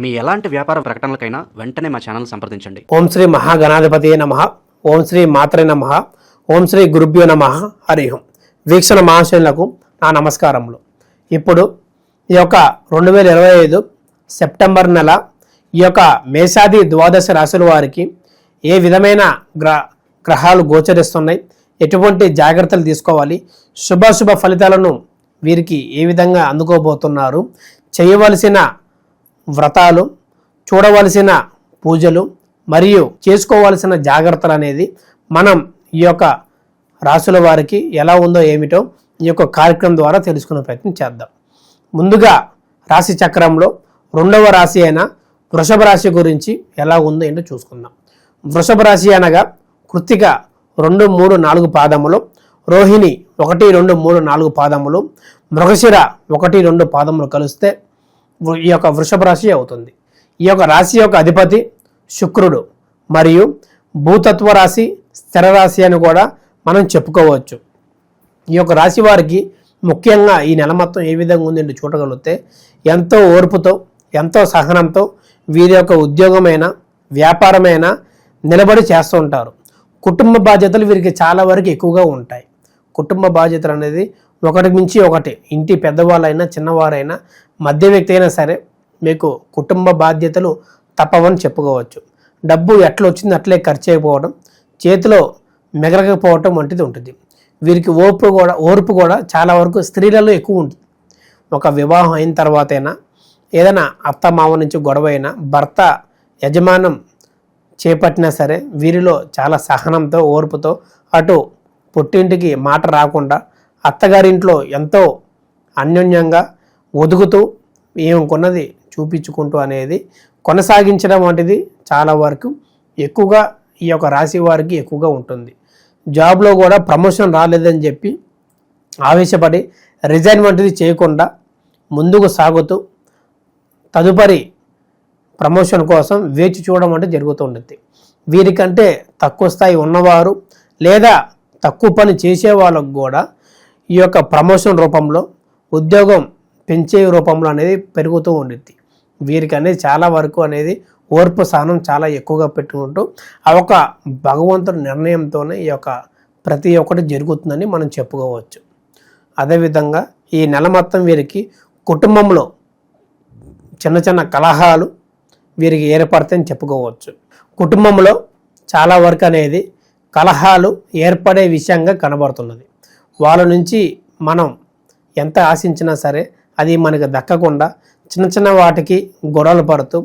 మీ ఎలాంటి వ్యాపార ప్రకటనలకైనా వెంటనే మా ఛానల్ సంప్రదించండి. ఓం శ్రీ మహాగణాధిపతి నమ. ఓం శ్రీ మాత్రే నమ. ఓం శ్రీ గురుభ్యో నమ. హరిహం వీక్షణ మహాశయులకు నా నమస్కారములు. ఇప్పుడు ఈ యొక్క రెండు వేల ఇరవై ఐదు సెప్టెంబర్ నెల ఈ యొక్క మేషాది ద్వాదశ రాశుల వారికి ఏ విధమైన గ్ర గ్రహాలు గోచరిస్తున్నాయి? ఎటువంటి జాగ్రత్తలు తీసుకోవాలి? శుభ శుభ ఫలితాలను వీరికి ఏ విధంగా అందుకోబోతున్నారు? చేయవలసిన వ్రతాలు చూడవలసిన పూజలు మరియు చేసుకోవాల్సిన జాగ్రత్తలు అనేది మనం ఈ యొక్క రాసుల వారికి ఎలా ఉందో ఏమిటో ఈ యొక్క కార్యక్రమం ద్వారా తెలుసుకునే ప్రయత్నం చేద్దాం. ముందుగా రాశి చక్రంలో రెండవ రాశి అయిన వృషభ రాశి గురించి ఎలా ఉందో ఏంటో చూసుకుందాం. వృషభ రాశి అనగా కృత్తిక రెండు మూడు నాలుగు పాదములు రోహిణి ఒకటి రెండు మూడు నాలుగు పాదములు మృగశిర ఒకటి రెండు పాదములు కలిస్తే ఈ యొక్క వృషభ రాశి అవుతుంది. ఈ యొక్క రాశి యొక్క అధిపతి శుక్రుడు మరియు భూతత్వ రాశి స్థిర రాశి అని కూడా మనం చెప్పుకోవచ్చు. ఈ యొక్క రాశి వారికి ముఖ్యంగా ఈ నెల మొత్తం ఏ విధంగా ఉందండి చూడగలిగితే ఎంతో ఓర్పుతో ఎంతో సహనంతో వీరి యొక్క ఉద్యోగమైన వ్యాపారమైన నిలబడి చేస్తూ ఉంటారు. కుటుంబ బాధ్యతలు వీరికి చాలా వరకు ఎక్కువగా ఉంటాయి. కుటుంబ బాధ్యతలు అనేది ఒకటి మించి ఒకటి. ఇంటి పెద్దవాళ్ళైనా చిన్నవారైనా మధ్య వ్యక్తి అయినా సరే మీకు కుటుంబ బాధ్యతలు తప్పవని చెప్పుకోవచ్చు. డబ్బు ఎట్లా వచ్చింది అట్లే ఖర్చు అయిపోవడం చేతిలో మిగలకపోవటం వంటిది ఉంటుంది. వీరికి ఓర్పు కూడా ఓర్పు కూడా చాలా వరకు స్త్రీలలో ఎక్కువ ఉంటుంది. ఒక వివాహం అయిన తర్వాతైనా ఏదైనా అత్త మామ నుంచి గొడవ అయినా భర్త యజమానం చేపట్టినా సరే వీరిలో చాలా సహనంతో ఓర్పుతో అటు పుట్టింటికి మాట రాకుండా అత్తగారింట్లో ఎంతో అన్యోన్యంగా ఒదుగుతూ ఏమనుకున్నది చూపించుకుంటూ అనేది కొనసాగించడం వంటిది చాలా వరకు ఎక్కువగా ఈ యొక్క రాశి వారికి ఎక్కువగా ఉంటుంది. జాబ్లో కూడా ప్రమోషన్ రాలేదని చెప్పి ఆవేశపడి రిజైన్ వంటిది చేయకుండా ముందుకు సాగుతూ తదుపరి ప్రమోషన్ కోసం వేచి చూడడం అంటే జరుగుతూ ఉంటుంది. వీరికంటే తక్కువ స్థాయి ఉన్నవారు లేదా తక్కువ పని చేసే వాళ్ళకు కూడా ఈ యొక్క ప్రమోషన్ రూపంలో ఉద్యోగం పెంచే రూపంలో అనేది పెరుగుతూ ఉండిద్ది. వీరికి అనేది చాలా వరకు అనేది ఓర్పు సహనం చాలా ఎక్కువగా పెట్టుకుంటూ ఆ ఒక భగవంతుడి నిర్ణయంతోనే ఈ యొక్క ప్రతి ఒక్కటి జరుగుతుందని మనం చెప్పుకోవచ్చు. అదేవిధంగా ఈ నెల మొత్తం వీరికి కుటుంబంలో చిన్న చిన్న కలహాలు వీరికి ఏర్పడతాయని చెప్పుకోవచ్చు. కుటుంబంలో చాలా వరకు అనేది కలహాలు ఏర్పడే విషయంగా కనబడుతున్నది. వాళ్ళ నుంచి మనం ఎంత ఆశించినా సరే అది మనకు దక్కకుండా చిన్న చిన్న వాటికి గొడవలు పడుతూ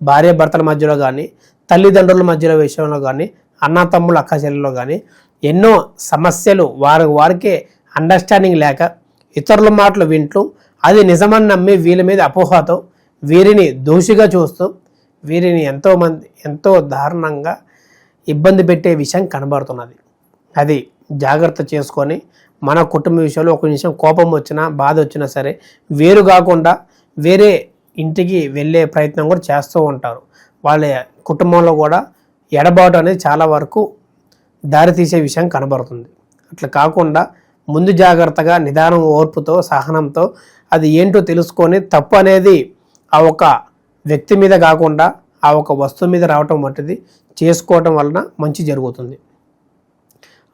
భార్య భర్తల మధ్యలో కానీ తల్లిదండ్రుల మధ్యలో విషయంలో కానీ అన్న అక్కచెల్లెల్లో అక్క కానీ ఎన్నో సమస్యలు వారి వారికే అండర్స్టాండింగ్ లేక ఇతరుల మాటలు వింటూ అది నిజమని నమ్మి వీళ్ళ మీద అపోహతో వీరిని దోషిగా చూస్తూ వీరిని ఎంతోమంది ఎంతో దారుణంగా ఇబ్బంది పెట్టే విషయం కనబడుతున్నది. అది జాగ్రత్త చేసుకొని మన కుటుంబ విషయంలో ఒక నిమిషం కోపం వచ్చినా బాధ వచ్చినా సరే వేరు కాకుండా వేరే ఇంటికి వెళ్ళే ప్రయత్నం కూడా చేస్తూ ఉంటారు. వాళ్ళ కుటుంబంలో కూడా ఎడబాటు అనేది చాలా వరకు దారితీసే విషయం కనబడుతుంది. అట్లా కాకుండా ముందు జాగ్రత్తగా నిదానం ఓర్పుతో సహనంతో అది ఏంటో తెలుసుకొని తప్పు అనేది ఆ ఒక వ్యక్తి మీద కాకుండా ఆ ఒక వస్తువు మీద రావటం వంటిది చేసుకోవటం వలన మంచి జరుగుతుంది.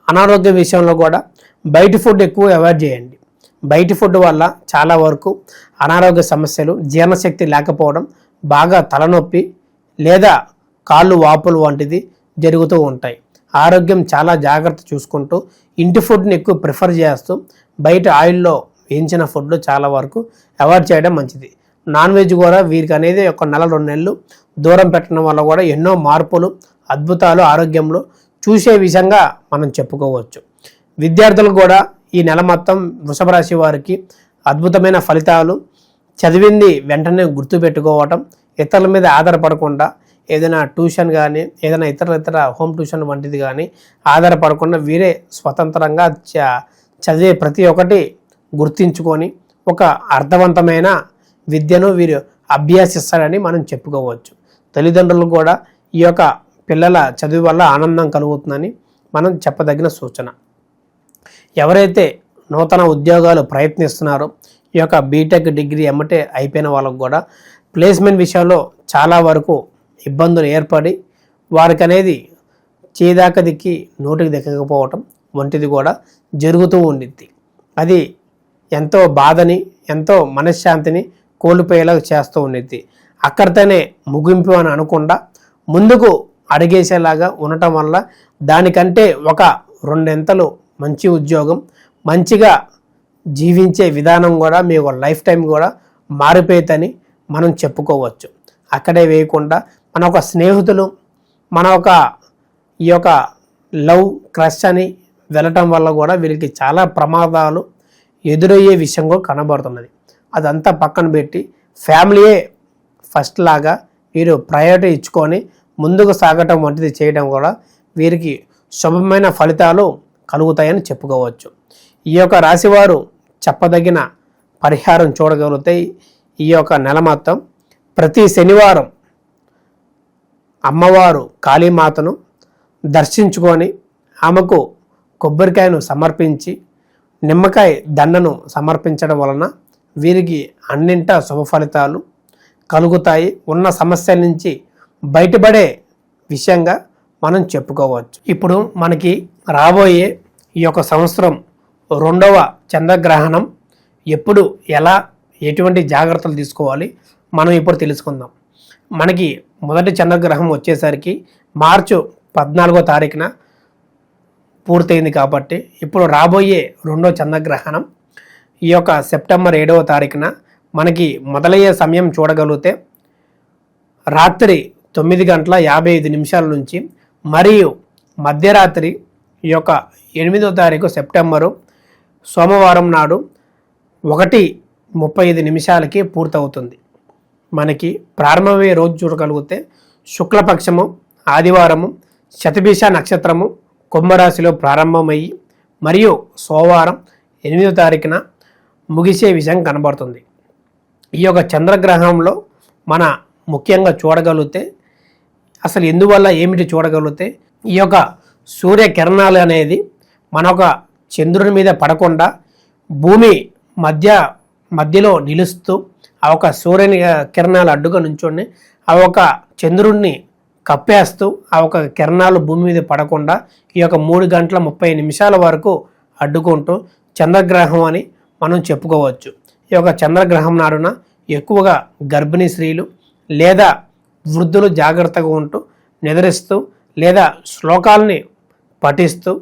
అనారోగ్య విషయంలో కూడా బయట ఫుడ్ ఎక్కువ అవాయిడ్ చేయండి. బయట ఫుడ్ వల్ల చాలా వరకు అనారోగ్య సమస్యలు జీర్ణశక్తి లేకపోవడం బాగా తలనొప్పి లేదా కాళ్ళు వాపులు వంటిది జరుగుతూ ఉంటాయి. ఆరోగ్యం చాలా జాగ్రత్త చూసుకుంటూ ఇంటి ఫుడ్ని ఎక్కువ ప్రిఫర్ చేస్తూ బయట ఆయిల్లో వేయించిన ఫుడ్ చాలా వరకు అవాయిడ్ చేయడం మంచిది. నాన్ వెజ్ కూడా వీరికి అనేది ఒక నెల రెండు నెలలు దూరం పెట్టడం వల్ల కూడా ఎన్నో మార్పులు అద్భుతాలు ఆరోగ్యంలో చూసే విధంగా మనం చెప్పుకోవచ్చు. విద్యార్థులు కూడా ఈ నెల మొత్తం వృషభ రాశి వారికి అద్భుతమైన ఫలితాలు చదివింది వెంటనే గుర్తుపెట్టుకోవటం ఇతరుల మీద ఆధారపడకుండా ఏదైనా ట్యూషన్ కానీ ఏదైనా ఇతర ఇతర హోమ్ ట్యూషన్ వంటిది కానీ ఆధారపడకుండా వీరే స్వతంత్రంగా చ చదివే ప్రతి ఒక్కటి గుర్తించుకొని ఒక అర్థవంతమైన విద్యను వీరు అభ్యాసిస్తారని మనం చెప్పుకోవచ్చు. తల్లిదండ్రులు కూడా ఈ యొక్క పిల్లల చదువు వల్ల ఆనందం కలుగుతుందని మనం చెప్పదగిన సూచన. ఎవరైతే నూతన ఉద్యోగాలు ప్రయత్నిస్తున్నారో ఈ యొక్క బీటెక్ డిగ్రీ ఎమ్మటే అయిపోయిన వాళ్ళకు కూడా ప్లేస్మెంట్ విషయంలో చాలా వరకు ఇబ్బందులు ఏర్పడి వారికి అనేది చేదాక దిక్కి నోటికి దిక్కకపోవటం వంటిది కూడా జరుగుతూ ఉండిద్ది. అది ఎంతో బాధని ఎంతో మనశ్శాంతిని కోల్పోయేలా చేస్తూ ఉండిద్ది. అక్కడితోనే ముగింపు అని అనకుండా ముందుకు అడిగేసేలాగా ఉండటం వల్ల దానికంటే ఒక రెండెంతలు మంచి ఉద్యోగం మంచిగా జీవించే విధానం కూడా మీ లైఫ్ టైం కూడా మారిపోయిందని మనం చెప్పుకోవచ్చు. అక్కడే వేయకుండా మన ఒక స్నేహితులు మన ఒక ఈ యొక్క లవ్ క్రష్ అని వెళ్ళటం వల్ల కూడా వీరికి చాలా ప్రమాదాలు ఎదురయ్యే విషయం కూడా కనబడుతున్నది. అదంతా పక్కన పెట్టి ఫ్యామిలీయే ఫస్ట్ లాగా వీరు ప్రయారిటీ ఇచ్చుకొని ముందుకు సాగటం వంటిది చేయడం కూడా వీరికి శుభమైన ఫలితాలు కలుగుతాయని చెప్పుకోవచ్చు. ఈ యొక్క రాశివారు చెప్పదగిన పరిహారం చూడగలిగితే ఈ యొక్క నెల మొత్తం ప్రతి శనివారం అమ్మవారు కాళీమాతను దర్శించుకొని ఆమెకు కొబ్బరికాయను సమర్పించి నిమ్మకాయ దండను సమర్పించడం వలన వీరికి అన్నింటా శుభ ఫలితాలు కలుగుతాయి. ఉన్న సమస్యల నుంచి బయటపడే విషయంగా మనం చెప్పుకోవచ్చు. ఇప్పుడు మనకి రాబోయే ఈ యొక్క సంవత్సరం రెండవ చంద్రగ్రహణం ఎప్పుడు ఎలా ఎటువంటి జాగ్రత్తలు తీసుకోవాలి మనం ఇప్పుడు తెలుసుకుందాం. మనకి మొదటి చంద్రగ్రహం వచ్చేసరికి మార్చు పద్నాలుగో తారీఖున పూర్తయింది కాబట్టి ఇప్పుడు రాబోయే రెండో చంద్రగ్రహణం ఈ యొక్క సెప్టెంబర్ ఏడవ తారీఖున మనకి మొదలయ్యే సమయం చూడగలిగితే రాత్రి తొమ్మిది గంటల యాభై ఐదు నిమిషాల నుంచి మరియు మధ్యరాత్రి ఈ యొక్క ఎనిమిదో తారీఖు సెప్టెంబరు సోమవారం నాడు ఒకటి ముప్పై ఐదు నిమిషాలకి పూర్తవుతుంది. మనకి ప్రారంభమయ్యే రోజు చూడగలిగితే శుక్లపక్షము ఆదివారము శతభిష నక్షత్రము కుంభరాశిలో ప్రారంభమయ్యి మరియు సోమవారం ఎనిమిదో తారీఖున ముగిసే విషయం కనబడుతుంది. ఈ యొక్క చంద్రగ్రహంలో మన ముఖ్యంగా చూడగలిగితే అసలు ఎందువల్ల ఏమిటి చూడగలిగితే ఈ యొక్క సూర్యకిరణాలు అనేది మన ఒక చంద్రుని మీద పడకుండా భూమి మధ్య మధ్యలో నిలుస్తూ ఆ ఒక సూర్యుని కిరణాలు అడ్డుగా నుంచొని ఆ ఒక చంద్రుడిని కప్పేస్తూ ఆ ఒక కిరణాలు భూమి మీద పడకుండా ఈ యొక్క మూడు గంటల ముప్పై నిమిషాల వరకు అడ్డుకుంటూ చంద్రగ్రహం అని మనం చెప్పుకోవచ్చు. ఈ యొక్క చంద్రగ్రహం నాడున ఎక్కువగా గర్భిణీ స్త్రీలు లేదా వృద్ధులు జాగ్రత్తగా ఉంటూ నిద్రిస్తూ లేదా శ్లోకాలని పఠిస్తూ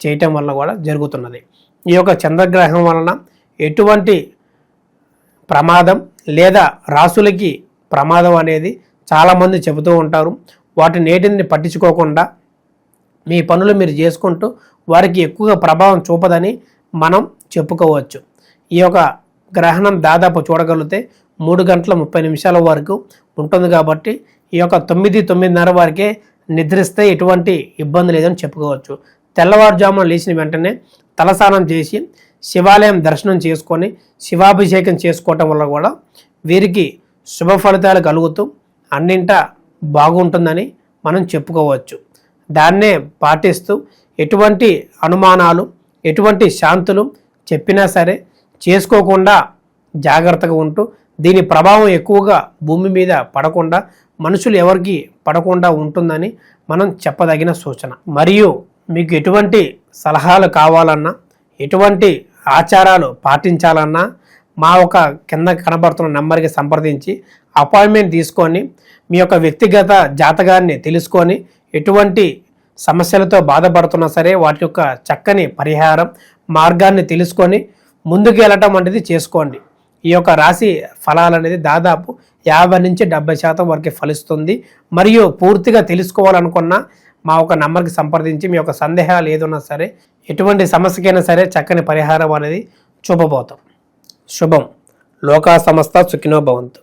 చేయటం వల్ల కూడా జరుగుతున్నది. ఈ యొక్క చంద్రగ్రహం వలన ఎటువంటి ప్రమాదం లేదా రాసులకి ప్రమాదం అనేది చాలామంది చెబుతూ ఉంటారు. వాటి నేటిని పట్టించుకోకుండా మీ పనులు మీరు చేసుకుంటూ వారికి ఎక్కువగా ప్రభావం చూపదని మనం చెప్పుకోవచ్చు. ఈ యొక్క గ్రహణం దాదాపు చూడగలిగితే మూడు గంటల ముప్పై నిమిషాల వరకు ఉంటుంది కాబట్టి ఈ యొక్క తొమ్మిది తొమ్మిదిన్నర వరకే నిద్రిస్తే ఎటువంటి ఇబ్బంది లేదని చెప్పుకోవచ్చు. తెల్లవారుజామున లేచిన వెంటనే తలస్నానం చేసి శివాలయం దర్శనం చేసుకొని శివాభిషేకం చేసుకోవటం వల్ల కూడా వీరికి శుభ ఫలితాలు కలుగుతూ అన్నింట బాగుంటుందని మనం చెప్పుకోవచ్చు. దాన్నే పాటిస్తూ ఎటువంటి అనుమానాలు ఎటువంటి శాంతులు చెప్పినా సరే చేసుకోకుండా జాగ్రత్తగా ఉంటూ దీని ప్రభావం ఎక్కువగా భూమి మీద పడకుండా మనుషులు ఎవరికి పడకుండా ఉంటుందని మనం చెప్పదగిన సూచన. మరియు మీకు ఎటువంటి సలహాలు కావాలన్నా ఎటువంటి ఆచారాలు పాటించాలన్నా మా ఒక కింద కనబడుతున్న నెంబర్కి సంప్రదించి అపాయింట్మెంట్ తీసుకొని మీ యొక్క వ్యక్తిగత జాతకాన్ని తెలుసుకొని ఎటువంటి సమస్యలతో బాధపడుతున్నా సరే వాటి యొక్క చక్కని పరిహారం మార్గాన్ని తెలుసుకొని ముందుకు వెళ్ళటం అనేది చేసుకోండి. ఈ యొక్క రాశి ఫలాలు అనేది దాదాపు యాభై నుంచి డెబ్బై శాతం వరకు ఫలిస్తుంది. మరియు పూర్తిగా తెలుసుకోవాలనుకున్న మా ఒక నంబర్కి సంప్రదించి మీ యొక్క సందేహాలు ఏదున్నా సరే ఎటువంటి సమస్యకైనా సరే చక్కని పరిహారం అనేది చూపబోతాం. శుభం. లోకా సంస్థ సుఖినో భవంతు.